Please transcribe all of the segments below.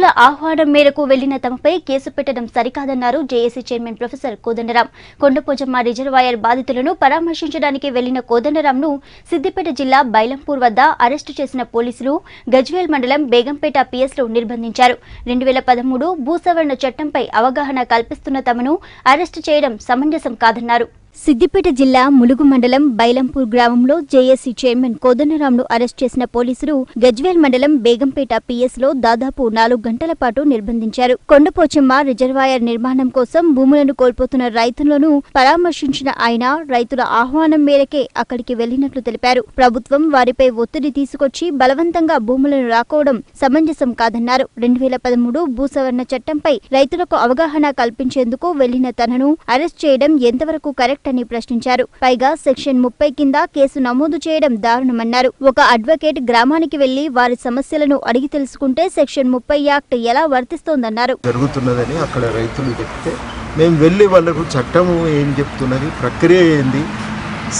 రైతుల ఆహ్వానం మేరకు వెళ్ళిన తమపై కేసు పెట్టడం సరికాదన్నారు JAC chairman professor Kodandaram. Kondapochamma reservoir బాధితులను పరామర్శించడానికి వెళ్ళిన కోదండరాంను సిద్దిపేట జిల్లా బైలంపూర్ వద్ద అరెస్టు చేసిన పోలీసులు గజ్వేల్ మండలం బేగంపేట పిఎస్లో నిర్బంధించారు. రెండు వేల పదమూడు భూసవరణ చట్టంపై అవగాహన కల్పిస్తున్న తమను అరెస్టు చేయడం సమంజసం కాదన్నారు. సిద్దిపేట జిల్లా ములుగు మండలం బైలంపూర్ గ్రామంలో జేఏసీ చైర్మన్ కోదండరాంను అరెస్ట్ చేసిన పోలీసులు గజ్వేల్ మండలం బేగంపేట పిఎస్లో దాదాపు నాలుగు గంటల పాటు నిర్బంధించారు. కొండపోచమ్మ రిజర్వాయర్ నిర్మాణం కోసం భూములను కోల్పోతున్న రైతులను పరామర్శించిన ఆయన రైతుల ఆహ్వానం మేరకే అక్కడికి వెళ్ళినట్లు తెలిపారు. ప్రభుత్వం వారిపై ఒత్తిడి తీసుకొచ్చి బలవంతంగా భూములను రాకోవడం సమంజసం కాదన్నారు. రెండు వేల పదమూడు భూసవరణ చట్టంపై రైతులకు అవగాహన కల్పించేందుకు వెళ్ళిన తనను అరెస్ట్ చేయడం ఎంతవరకు కరెక్ట్ అని ప్రశ్నించారు. పైగా సెక్షన్ ముప్పై కింద కేసు నమోదు చేయడం దారుణమన్నారు. ఒక అడ్వకేట్ గ్రామానికి వెళ్ళి వారి సమస్యలను అడిగి తెలుసుకుంటే సెక్షన్ ముప్పై యాక్ట్ ఎలా వర్తిస్తోందన్నారు. జరుగుతున్నదని అక్కడ రైతులు చెప్తే మేము వెళ్ళి వాళ్ళకు చట్టము ఏం చెప్తున్నది ప్రక్రియ ఏంది?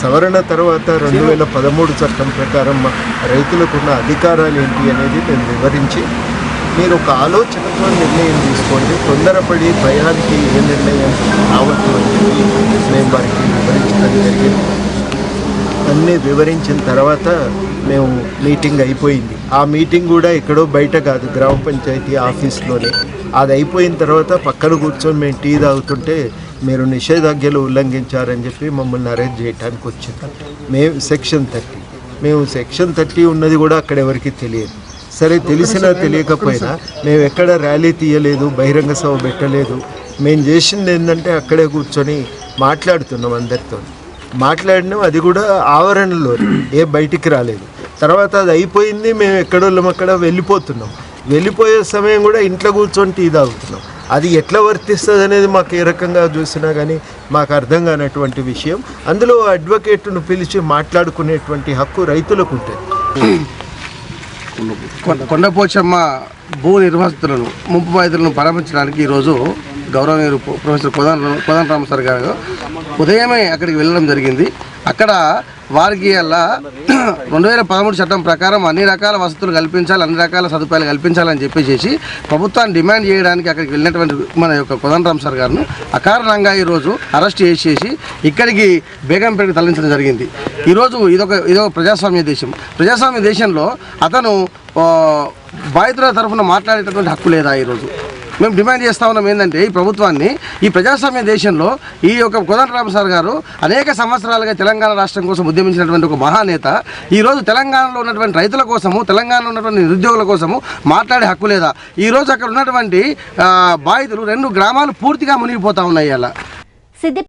సవరణ తర్వాత రెండు వేల పదమూడు చట్టం ప్రకారం మా రైతులకున్న అధికారాలు ఏంటి అనేది మేము వివరించి మీరు ఒక ఆలోచనతో నిర్ణయం తీసుకోండి. తొందరపడి భయానికి ఏ నిర్ణయం రావద్దు మేము వారికి వివరించడం జరిగింది. అన్నీ వివరించిన తర్వాత మేము మీటింగ్ అయిపోయింది. ఆ మీటింగ్ కూడా ఎక్కడో బయట కాదు గ్రామ పంచాయతీ ఆఫీస్లోనే. అది అయిపోయిన తర్వాత పక్కన కూర్చొని మేము టీ తాగుతుంటే మీరు నిషేధాజ్ఞలు ఉల్లంఘించారని చెప్పి మమ్మల్ని అరెస్ట్ చేయడానికి వచ్చింది. మేము సెక్షన్ థర్టీ. మేము సెక్షన్ థర్టీ ఉన్నది కూడా అక్కడ ఎవరికి తెలియదు. సరే తెలిసినా తెలియకపోయినా మేము ఎక్కడ ర్యాలీ తీయలేదు బహిరంగ సభ పెట్టలేదు. మేము చేసింది ఏంటంటే అక్కడే కూర్చొని మాట్లాడుతున్నాం అందరితో. మాట్లాడినాం అది కూడా ఆవరణలో ఏ బయటికి రాలేదు. తర్వాత అది అయిపోయింది మేము ఎక్కడోళ్ళం అక్కడ వెళ్ళిపోతున్నాం. వెళ్ళిపోయే సమయం కూడా ఇంట్లో కూర్చొని టీ తాగుతున్నాం. అది ఎట్లా వర్తిస్తుంది అనేది మాకు ఏ రకంగా చూసినా కానీ మాకు అర్థం కానటువంటి విషయం. అందులో అడ్వకేట్ను పిలిచి మాట్లాడుకునేటువంటి హక్కు రైతులకు ఉంటుంది. కొండపోచమ్మ భూ నిర్వాసితులను ముంపు బాధితులను పరామర్శించడానికి ఈరోజు గౌరవనీయులు pro- professor Kodan Kodandarama sir గారు ఉదయమే అక్కడికి వెళ్ళడం జరిగింది. అక్కడ వారికి అలా రెండు వేల పదమూడు చట్టం ప్రకారం అన్ని రకాల వసతులు కల్పించాలి అన్ని రకాల సదుపాయాలు కల్పించాలని చెప్పేసి ప్రభుత్వాన్ని డిమాండ్ చేయడానికి అక్కడికి వెళ్ళినటువంటి మన యొక్క కోదండరామ్ సార్ గారిను అకారణంగా ఈరోజు అరెస్ట్ చేసేసి ఇక్కడికి బేగంపేటకు తరలించడం జరిగింది. ఈరోజు ఇదొక ఇదొక ప్రజాస్వామ్య దేశం. ప్రజాస్వామ్య దేశంలో అతను బాధితుల తరఫున మాట్లాడేటటువంటి హక్కు లేదా ఈరోజు? మేము డిమాండ్ చేస్తా ఉన్నాం ఏంటంటే ఈ ప్రభుత్వాన్ని ఈ ప్రజాస్వామ్య దేశంలో ఈ యొక్క కోదండరామ సార్ గారు అనేక సంవత్సరాలుగా తెలంగాణ రాష్ట్రం కోసం ఉద్యమించినటువంటి ఒక మహానేత ఈరోజు తెలంగాణలో ఉన్నటువంటి రైతుల కోసము తెలంగాణలో ఉన్నటువంటి నిరుద్యోగుల కోసము మాట్లాడే హక్కు లేదా? ఈరోజు అక్కడ ఉన్నటువంటి బాధితులు రెండు గ్రామాలు పూర్తిగా మునిగిపోతా ఉన్నాయి అలా